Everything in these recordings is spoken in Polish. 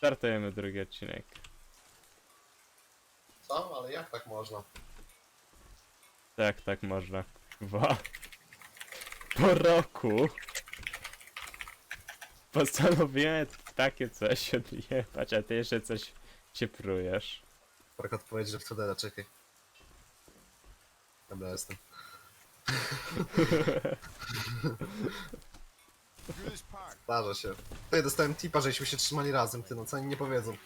Startujemy drugi odcinek. Co? Ale jak tak można? Tak, tak można. Dwa. Po roku postanowiłem takie coś odjebać, a ty jeszcze coś się prujesz. Tak odpowiedź, że w Tudela, czekaj. Dobra, jestem. Zdarza się. Tutaj dostałem tipa, żeśmy się trzymali razem, ty no co oni nie powiedzą.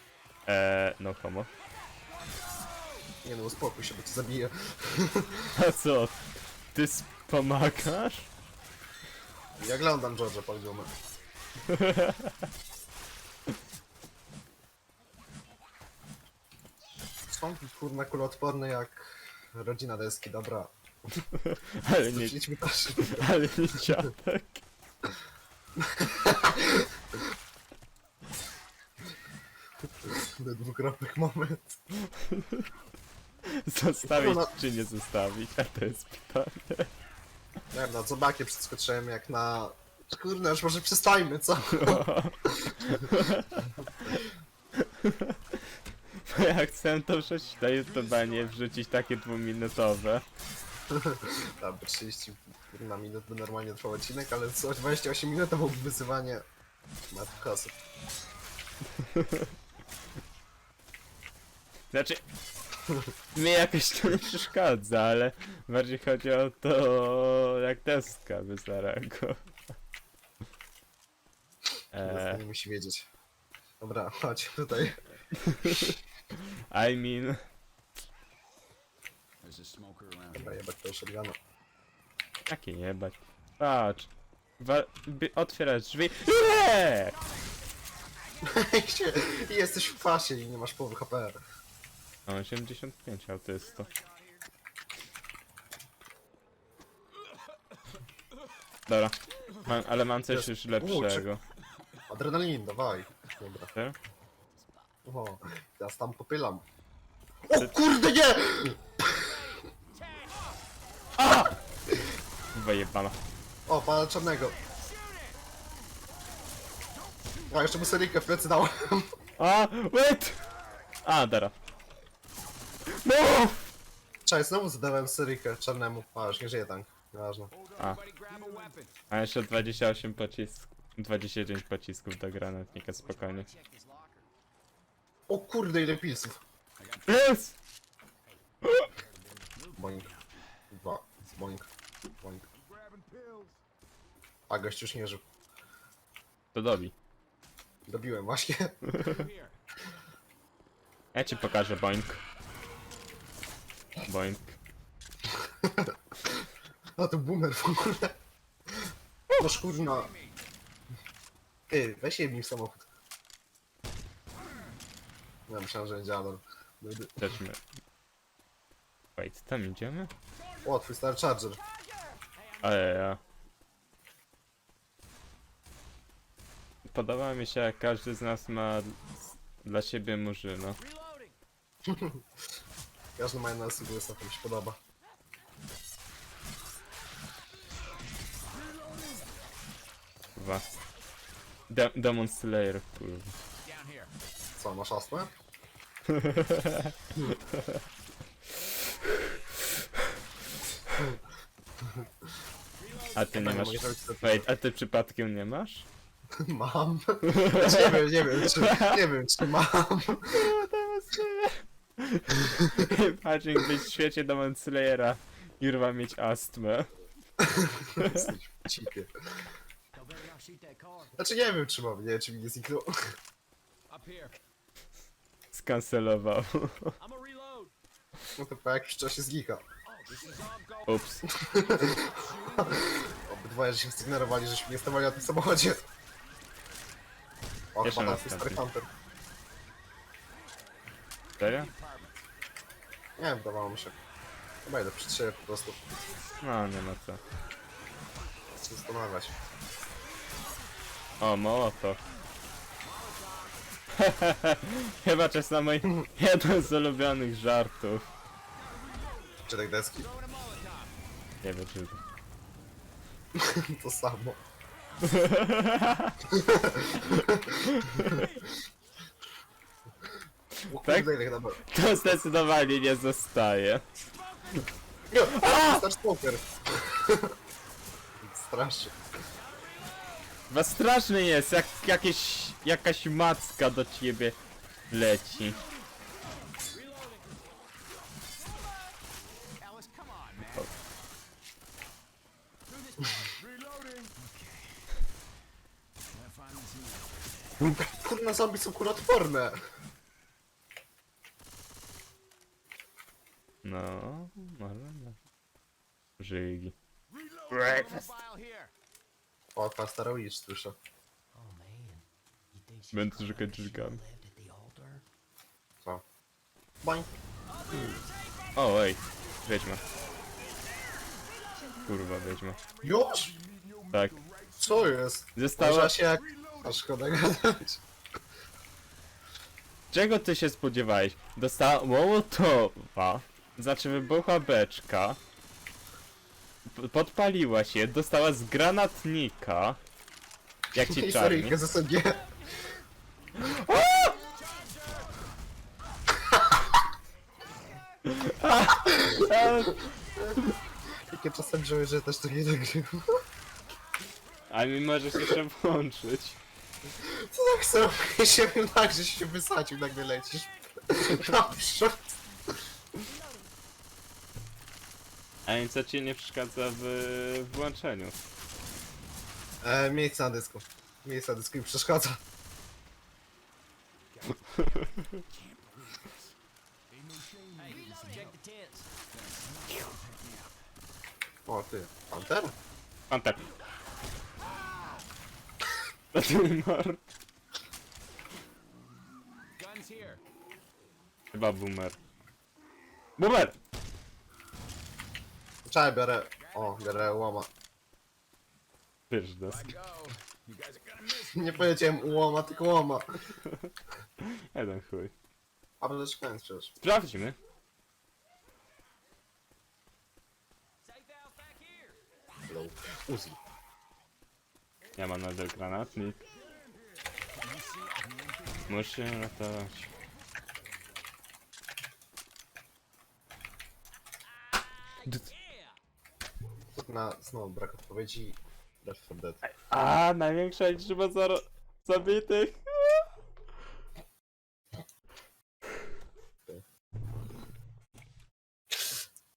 Eee, no homo. Nie no, uspokój się, bo cię zabiję. A co? Ty pomagasz? Ja oglądam George'a Paldiuma. Są kurna kuloodporny jak rodzina deski, dobra. Ale nie, też. ale nie dziadek. Dwukropek moment. Zostawić No. czy nie zostawić? A to jest pytanie. Nie wiem, na zobakie przeskoczyłem jak na... Kurde, już może przestajmy, co? Bo ja chcę to wrzucić na YouTube, a nie wrzucić takie dwuminutowe. Tam 30 na minut by normalnie trwał odcinek, ale co 28 minut to byłoby wyzywanie matki osób. Znaczy, mnie jakoś to nie przeszkadza, ale bardziej chodzi o to, jak deska by zareagował. Eee, nie musi wiedzieć. Dobra, chodź tutaj. I mean, There's a smoker around. Dobra, jebać to shotguna. takie jebać. Patrz. Wa- otwierasz drzwi. Nie! I jesteś w kwasie i nie masz połowy HP. Mam 85 autysto. Dobra, mam, ale mam coś Jest- już lepszego. Adrenalin, dawaj. Dobra. Ty? O, teraz tam popylam. O kurde nie! Wyjebana. O, pana czarnego. A, jeszcze mu seryjkę w plecy dałem. A, wait! A, dara. No! Czekaj, znowu zadałem seryjkę czarnemu. A, już nie żyje tank. Nieważne. A, a jeszcze 28 pocisków. 29 pocisków do granatnika, spokojnie. O kurde, ile pilsów. Yes! Boing. Dwa. Boing. Boing. A, gość już nie żył. To dobi. Dobiłem właśnie. Ja ci pokażę boink. Boink. A, to boomer w ogóle. No szkurna. Ty, weź je mi w samochód. Ja myślałem, że będzie. Lecimy. Wait, tam idziemy? O, twój Star Charger. Ale ja. Podoba mi się, jak każdy z nas ma dla siebie murzyno. Każdy ma na Sigusa, to mi się podoba. Kurwa. De Demon Slayer, kurwa. Co, masz astmę? A ty nie Dobra, masz... Wait, a ty przypadkiem nie masz? Mam. Znaczy, nie wiem, nie wiem, czy, nie wiem, czy mam. Patrz, jak być w świecie Demon Slayera i rwa mieć astmę. Jesteś w cipie. Znaczy, nie wiem, czy mam, nie wiem, czy mi nie zniknął. Up here. Skancelował. I'm a reload. No to po jakimś czasie znika. This is. Ups. Obydwoje, że się zignorowali, żeśmy nie stawali na tym samochodzie. O, Jeszcze chyba raz trafi. Hunter. Serio? Nie wiem, wydawało mi się. Chyba idę przed siebie po prostu. No, nie ma co. się zastanawiać. O, Mołotow. Chyba czas na mój jeden z ulubionych żartów. Czy tak deski? Nie wiem, czy... To samo. O Tak? To zdecydowanie nie zostaje. Nie! Strasznie. Chyba straszny jest, jak jakieś, jakaś macka do ciebie leci. Kurna, zombie są kuratporne! No, może no. Żygi. Breakfast. O, ta stara witch słyszę. Będę the altar? Co? Boing. O, ej, wiedźma. Kurwa, wiedźma. Już? Tak. Co jest? Została... Się jak... A szkoda gadać. Czego ty się spodziewałeś? Dostała Mołotowa, znaczy wybuchła beczka, p- podpaliła się, dostała z granatnika, jak ci czarni. Historyjkę z SMG. Jakie czasem wziąłeś, że też to nie nagrywam. A mi możesz jeszcze włączyć. Co tak sobie się tak, że się wysadził, nagle lecisz. Dobrze. A nic co ci nie przeszkadza w włączeniu. E, miejsce na dysku. Miejsce na dysku mi przeszkadza. Check the tents. O, ty. Panter? Panter. To ty mor. Guns here. Chyba boomer. Boomer! Czekaj, biorę... O, biorę łoma. Wiesz, dos. I go. You guys are gonna miss. Nie powiedziałem łoma, tylko łoma. Jeden chuj. A szukając przecież. Sprawdźmy. Uzi. Ja mam nadal granatnik. Muszę ratować. D- Na, znowu brak odpowiedzi. Left 4 Dead. A, największa liczba zaro- zabitych.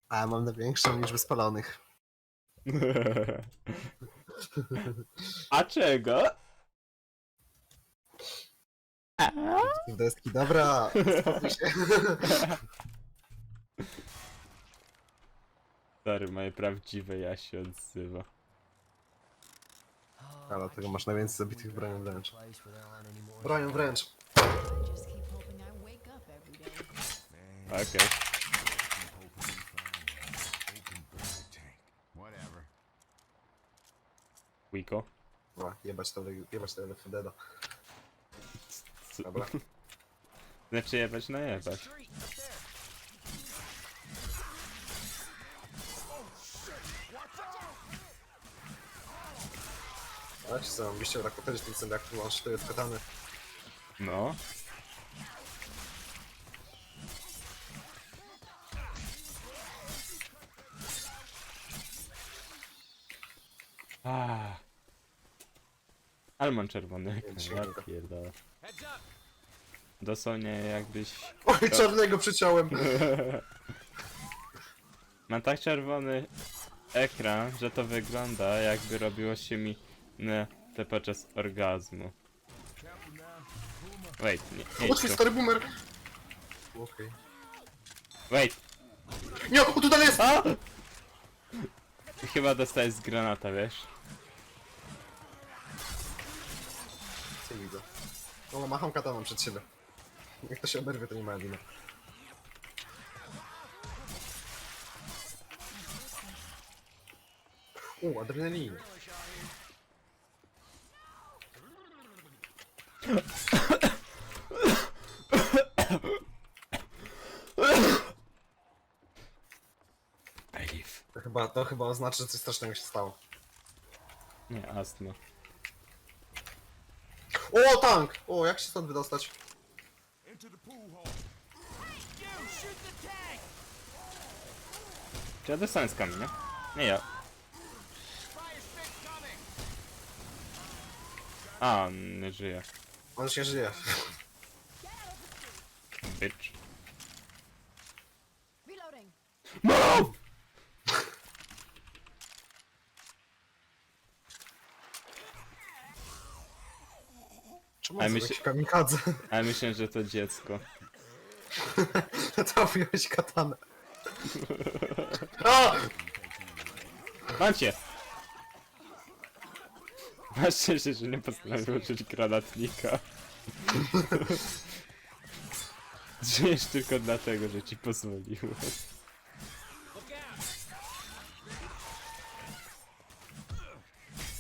A ja mam największą liczbę spalonych. A czego? W deski, dobra. Spokój się. Sorry, moje prawdziwe ja się odzywa. Oh, A dlatego masz najwięcej zabitych bronią wręcz. Bronią wręcz. Okej. Wiko. Dobra, jebać to, jebać to Left 4 Deada. C- Dobra. Znaczy jebać na jebać. Street up there. Ale ci co, mam wyjście w rakotery z tym sam jak tu masz cztery katany. No. Ah. Ale mam czerwony ja pierdolę. Dosłownie jakbyś... Oj, czarnego przyciąłem! Mam tak czerwony ekran, że to wygląda jakby robiło się mi na te podczas orgazmu. Wait, nie, nie idź tu. stary boomer! Okej. Wait! Nie, o, tu dalej jest! A! Chyba dostałeś z granata, wiesz? Co widzę? O, macham kataną przed siebie. Jak to się oberwie, to nie ma winy. U, adrenalin. Leave. To chyba, to chyba oznacza, że coś strasznego się stało. Nie, astma. O, tank! O, jak się stąd wydostać? Czy ja dostałem z kamienia? Nie ja. A, nie żyje. On nie żyje. Bitch. Reloading. Move! Czemu Ale jest myśl- kamikadze? Ale myślę, że to dziecko. Trafiłeś katanę. A! Mam cię! Masz szczęście, że nie postanowił użyć granatnika. Żyjesz tylko dlatego, że ci pozwoliłem.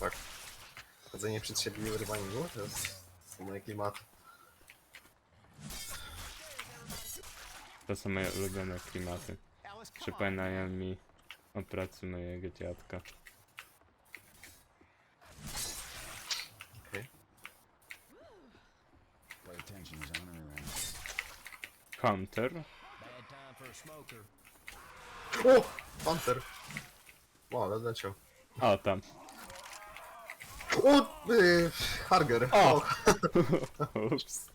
Tak. Chodzenie przed siebie i urywanie to jest są moje klimaty. To są moje ulubione klimaty. Przypominają mi o pracy mojego dziadka. Okej. Pay attention, he's on her around. Hunter? A. O! Panther! O, ale leciał. O, tam. O! Yy, Harger. O! Ups.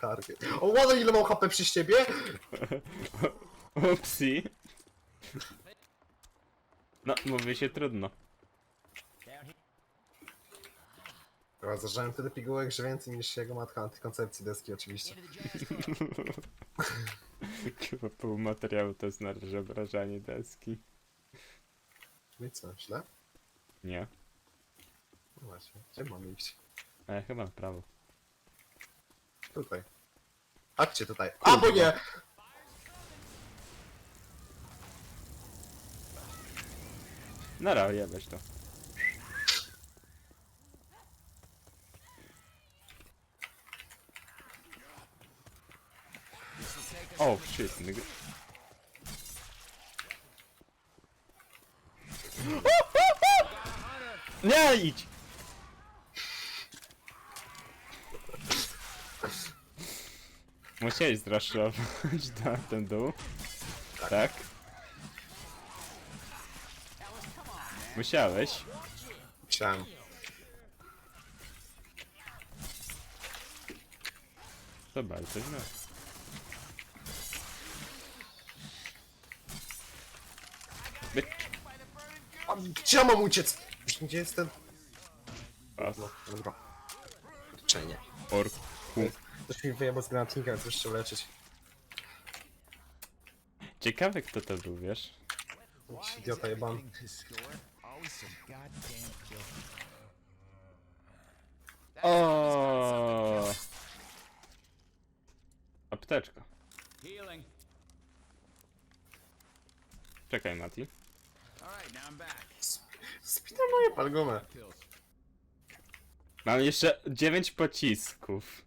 Harger. O, ładno ile mam HP przy ciebie? Upsi. No, mówi się trudno. Down here. Chyba tyle pigułek, że więcej niż jego matka antykoncepcji deski oczywiście. Chyba pół materiału to jest na razie obrażanie deski. No i co, źle? Nie. No właśnie, gdzie mam iść? Ale chyba w prawo. Tutaj. Chodźcie tutaj. A, bo nie! Nara, jebać to. Oh shit, nigga. Nie idź! Musiałeś zraszować na ten dół. Tak. Musiałeś. Chciałem. To bardzo źle. A, gdzie ja mam uciec? Już Gdzie jestem? Pas. No, dobra. Leczenie. Orku. Ktoś mi wyjebał z granatnika, więc muszę się leczyć. Ciekawe kto to był, wiesz? Jakiś idiota jebany. O. Apteczka. Healing. Czekaj, Mati. All right, now I'm back. Spinam moje palgumę. Pills. Mam jeszcze 9 pocisków.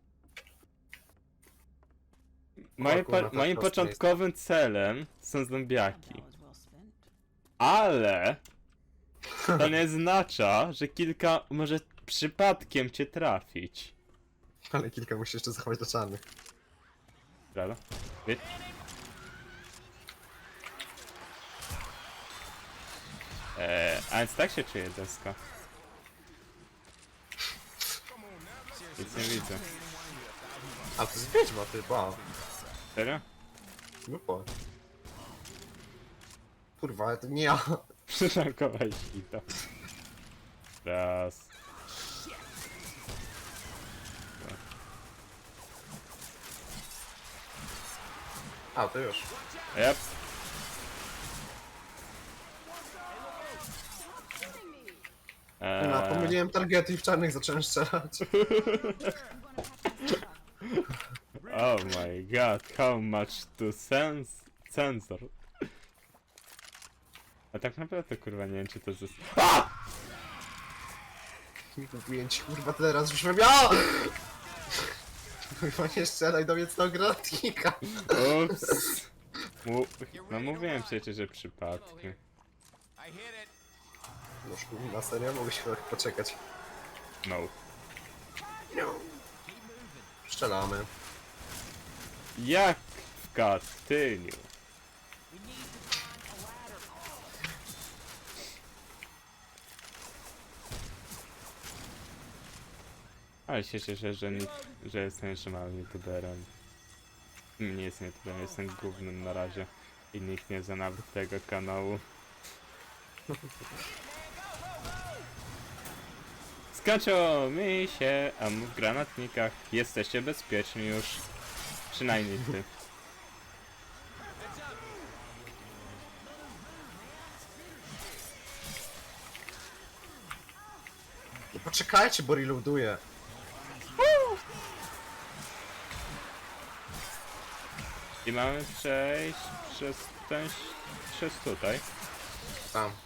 Moje kurwa, po, to moim proste początkowym celem są zombiaki. That was well spent. Ale to nie oznacza, że kilka może przypadkiem cię trafić. Ale kilka musi jeszcze zachować do czarnych. Prawda? Eee, a więc tak się czuje deska. Nic nie widzę. A to jest wiedźma, ty, ba. Serio? No po. Kurwa, to nie ja. Przyszakowałeś i to. Raz. A, to już. Yep. No, pomyliłem targety i w czarnych zacząłem strzelać. oh my god, how much to sense sensor. A tak naprawdę kurwa nie wiem czy to jest... A! Mówiłem ci, kurwa, tyle razy już miał. Kurwa, nie strzelaj do mnie z granatnika. Ups. Mu no mówiłem przecież, że przypadkiem. I hit it. No na serio? Mogłeś chwilę poczekać. No. Strzelamy. Jak w Katyniu. Ale się cieszę, że, nie, że jestem jeszcze małym youtuberem. Nie jestem youtuberem, jestem głównym na razie. I nikt nie zna nawet tego kanału. Skończyło mi się am w granatnikach. Jesteście bezpieczni już. Przynajmniej ty. No poczekajcie, bo reloaduję. I mamy przejść przez ten... przez tutaj. Tam.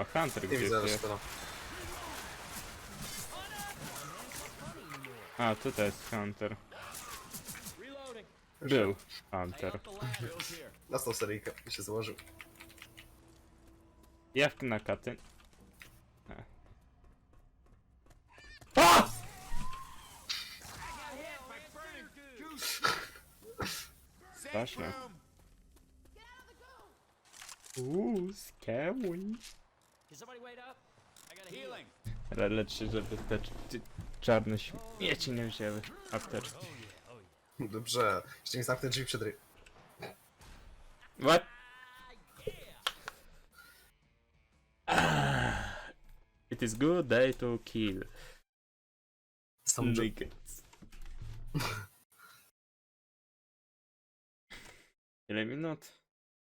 O, Hunter Nie gdzieś widzę jest. resztę. A, tutaj jest Hunter. Reloading. Był Hey, Hunter. up the ladder. Bill's here. Dostał seryjkę i się złożył. Jak na katy... E. A! Straszne. Uuu, scary. Can somebody wait up? I got a Ale leczy, żeby te czarne śmieci nie wzięły apteczki. Dobrze. Jeszcze nie zamknę drzwi przed ry... What? Ah. It is good day to kill Są drzwi. niggas. Ile minut?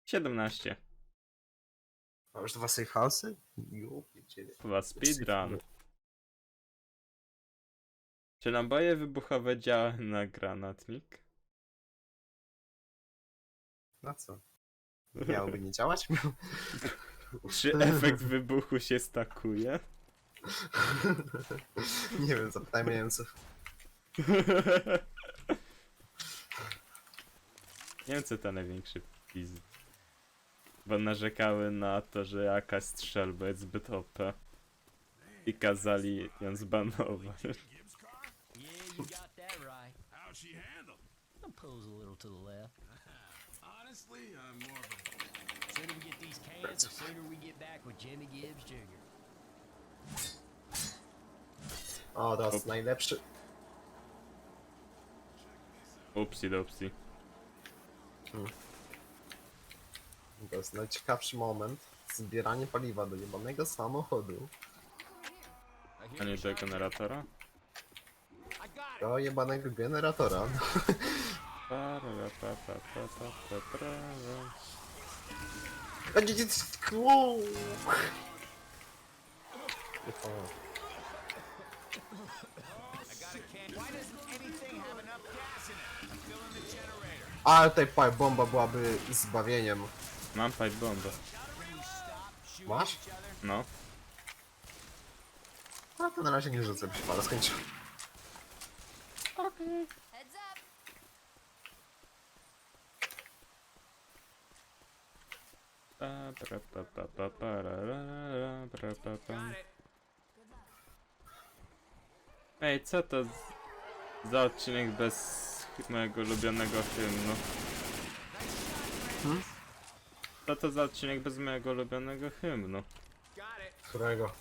17. A już dwa safe house'y? Jo, pierdziele. Chyba speedrun. Czy naboje wybuchowe działają na granatnik? Na co? Miałoby nie działać? Czy efekt wybuchu się stakuje? nie wiem, zapytajmy Niemców. Niemcy to największy pizd. Bo narzekały na to, że jakaś strzelba jest zbyt OP. I kazali ją zbanować. You got that right. How'd she handle? Pose a little to the left. Honestly, I'm more of a Sooner we get these cans, the sooner we get back with Jimmy Gibbs Jr. O, teraz najlepszy. Upsi dupsi. To jest najciekawszy moment. Zbieranie paliwa do jebanego samochodu. A nie do generatora? Do jebanego generatora. Wow. A filling the generator. Ale tutaj pipe bomba byłaby zbawieniem. Mam pipe bombę. Masz? No. No to na razie nie rzucę, by się fala skończyła. Heads up. Got it. Ej, co to z- za odcinek bez mojego ulubionego hymnu? Co to za odcinek bez mojego ulubionego hymnu? Got it. Którego?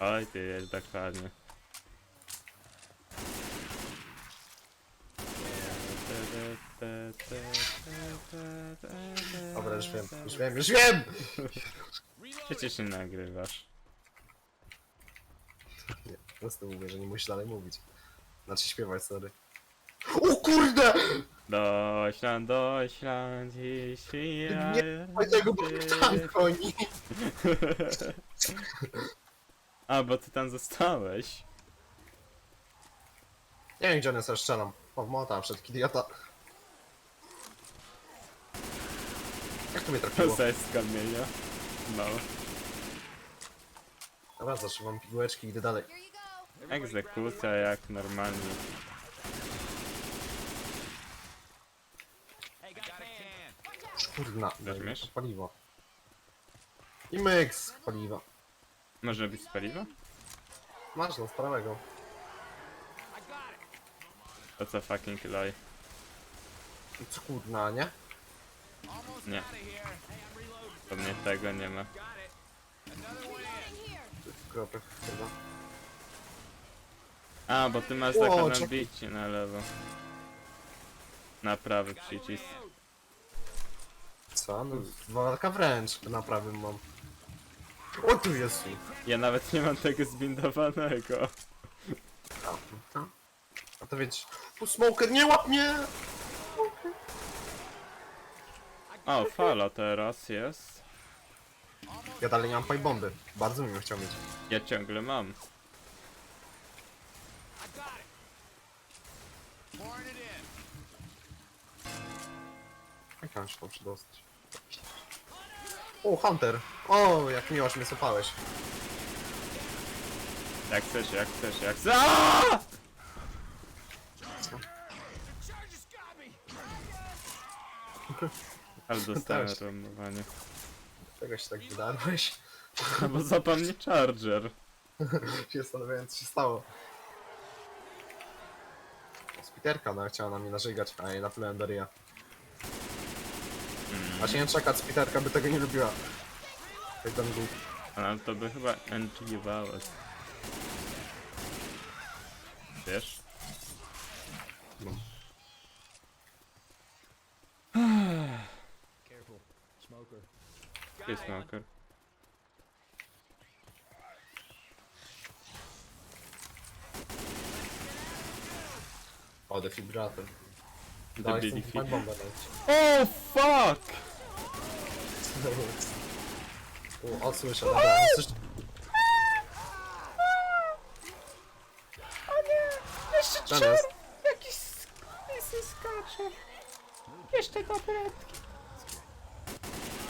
Oj, ty jest dokładnie. Dobra, już wiem, już wiem, już wiem! Przecież nie nagrywasz. Nie, po prostu mówię, że nie musisz dalej mówić. Znaczy śpiewać, sorry. O kurde! Dośland, dośland, jeśli ja... Nie, mojego tam koni! A, bo ty tam zostałeś. Nie wiem, gdzie one sobie strzelam. O, w mota, przed idiota. Jak to mnie trafiło? Zajść z kamienia. No. Dobra, zatrzymam pigułeczki i idę dalej. Egzekucja jak normalnie. Kurna, Weźmiesz? paliwo. I myks paliwa. Może robić z paliwa? Masz no, z prawego. To co fucking loj. Co nie? Nie. Pewnie tego nie ma. Kropek chyba. A, bo ty masz O, czekaj. nabicie na lewo. Na prawy przycisk. Co? No, walka wręcz na prawym mam. O tu jest! Ja nawet nie mam tego zbindowanego. A, a, a to wiecie. Smoker, nie łap mnie! O, fala teraz jest. Ja dalej nie mam pipe bomby. Bardzo bym ją chciał mieć. Ja ciągle mam. Jak mam się tam przedostać? O, Hunter! O, jak miłoś mnie słuchałeś. Jak chcesz, jak chcesz, jak chcesz. Aaaa! Ale dostałem Też. romowanie. Czego się tak wydarłeś? No bo zapał mnie charger. się zastanawiałem, co się stało. Spiterka, no chciała na mnie narzygać, a jej naplułem do ryja. Właśnie nie czekać, Spiterka by tego nie lubiła. Jak tam był. Ale to by chyba NG-wało. Wiesz? No. Careful. Smoker. Jest smoker. O, defibrator. Dałeś Debili pipe bombę dać. Oh fuck! O, o, słyszę, dobra. Coś... Jeszcze jest. Jakiś skurwysy skacze. Jeszcze tabletki.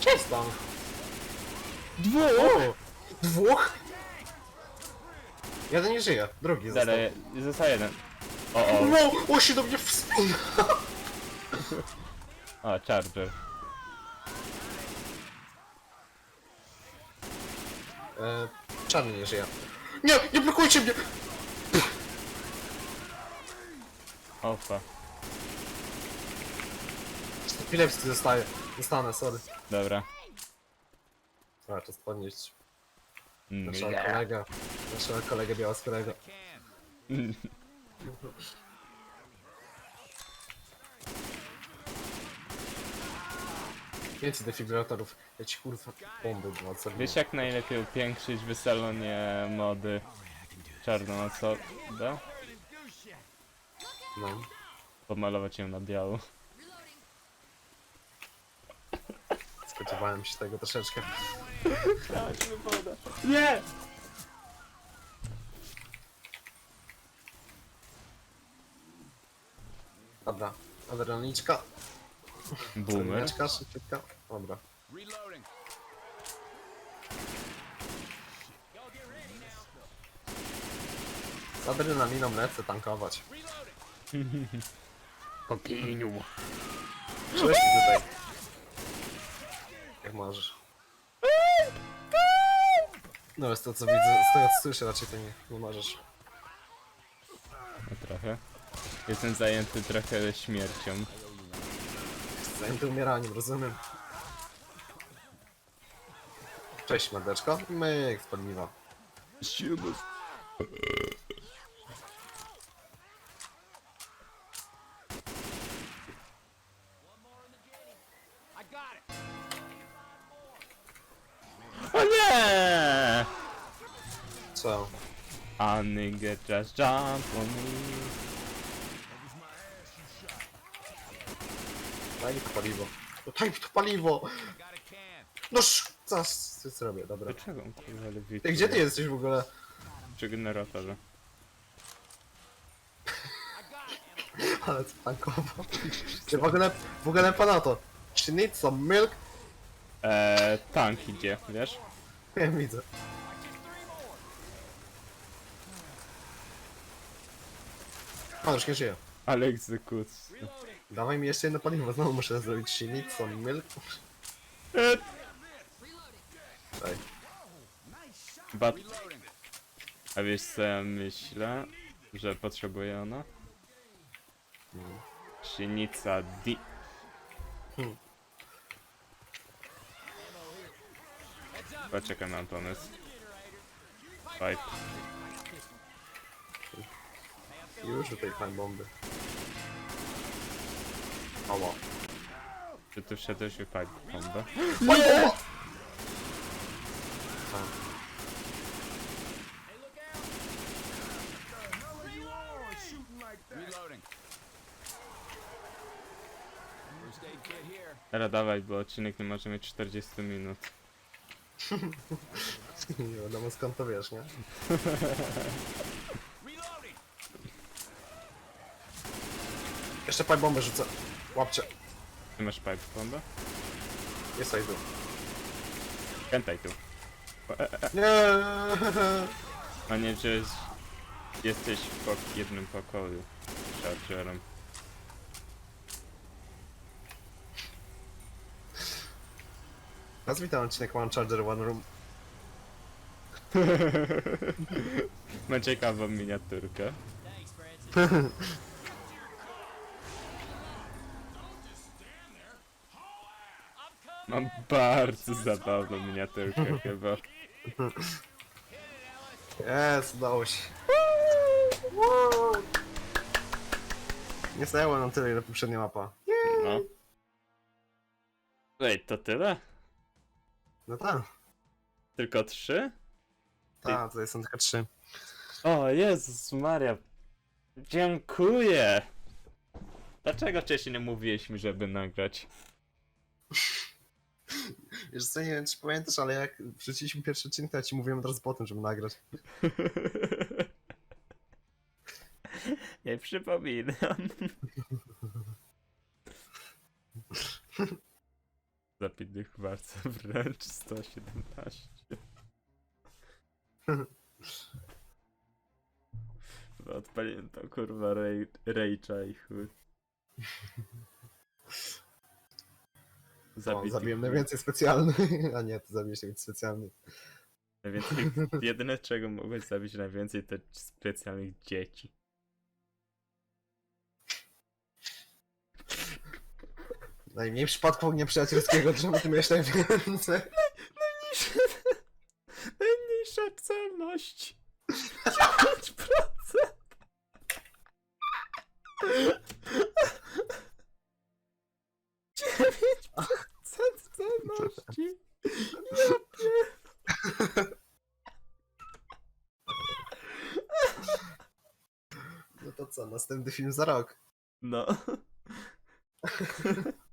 Cześć tam. Dwóch! Dwóch? Jeden nie żyje, drugi został. Dalej, został jeden. O, o, No, o się do mnie wspina. o, charger. E, czarny nie żyje. Nie, nie blokujcie mnie! Ofa. Epilepsy zostaje. Zostanę, sorry. Dobra. Dobra, czas podnieść Mm. naszego kolegę. Naszego kolegę białoskórego. Can. Więcej defibrilatorów. Ja ci kurwa bomby no co Wiesz jak najlepiej upiększyć w salonie mody czarną osobę? No. Pomalować ją na biało. Spodziewałem się tego troszeczkę. Nie! Dobra. Adrenaliczka. Boomer. Adrenaliczka, szybciutka. Dobra. Reloading. Z adrenaliną lecę tankować. Poginiu. Cześć tutaj. Jak możesz. No jest to co widzę, z tego co słyszę raczej to nie, nie możesz. No trochę. Jestem zajęty trochę śmiercią. Zajęty umieraniem, rozumiem. Cześć mordeczko. Myk z paliwa. I Nigga just jump on me. Daj mi to paliwo. No daj mi to paliwo! No sz... Zaraz coś zrobię, dobra. Dlaczego on kurwa lewituje? Ty, gdzie ty jesteś w ogóle? Przy generatorze. Ale co tankowo. Czy w ogóle, w ogóle pana to. She needs some milk? Eee, tank idzie, wiesz? Nie widzę. On już nie żyje. Ale egzekucja. Dawaj mi jeszcze jedno paliwo, znowu muszę zrobić silnik, co milk. E, Daj. Bat... A wiesz co ja myślę, że potrzebuje ona? Szynica di... Hmm. Poczekaj, mam pomysł. Pipe. Już tutaj pan bomby. Ała. Czy tu wszedłeś w pipe bombę? Nie! Teraz dawaj, bo odcinek nie może mieć 40 minut. Nie wiadomo skąd to wiesz, nie? Jeszcze pan bombę rzucę. Łapcie. Ty masz pipe bombę? Jest tutaj tu. Kętaj tu. Nie. A nie, że jest... jesteś w pok- jednym pokoju. z Chargerem. Nazwij ten odcinek One Charger One Room. Ma ciekawą miniaturkę. Thanks, Francis. Mam bardzo zabawną miniaturkę chyba. Jest, udało się. Nie zajęło nam tyle, ile poprzednia mapa. No. Ej, to tyle? No tak. Tylko trzy? Tak, tutaj są tylko trzy. O, Jezus Maria. Dziękuję. Dlaczego wcześniej nie mówiłeś mi, żeby nagrać? Wiesz co, nie wiem czy pamiętasz, ale jak wrzuciliśmy pierwszy odcinek, to ja ci mówiłem od razu po tym, żeby nagrać. Nie przypominam. Zapitnych bardzo wręcz 117. Bo Odpaliłem to kurwa rejcza i chuj. O, Zabitych- zabiłem najwięcej specjalnych, a nie, ty zabiłeś najwięcej specjalnych. Najwięcej, jedyne czego mogłeś zabić najwięcej to specjalnych dzieci. Najmniej przypadków nieprzyjacielskiego drzewa, ty miałeś najwięcej. Najmniejsza celność. 9%. Dziewięć procent celności. Ja pier... No to co, następny film za rok. No.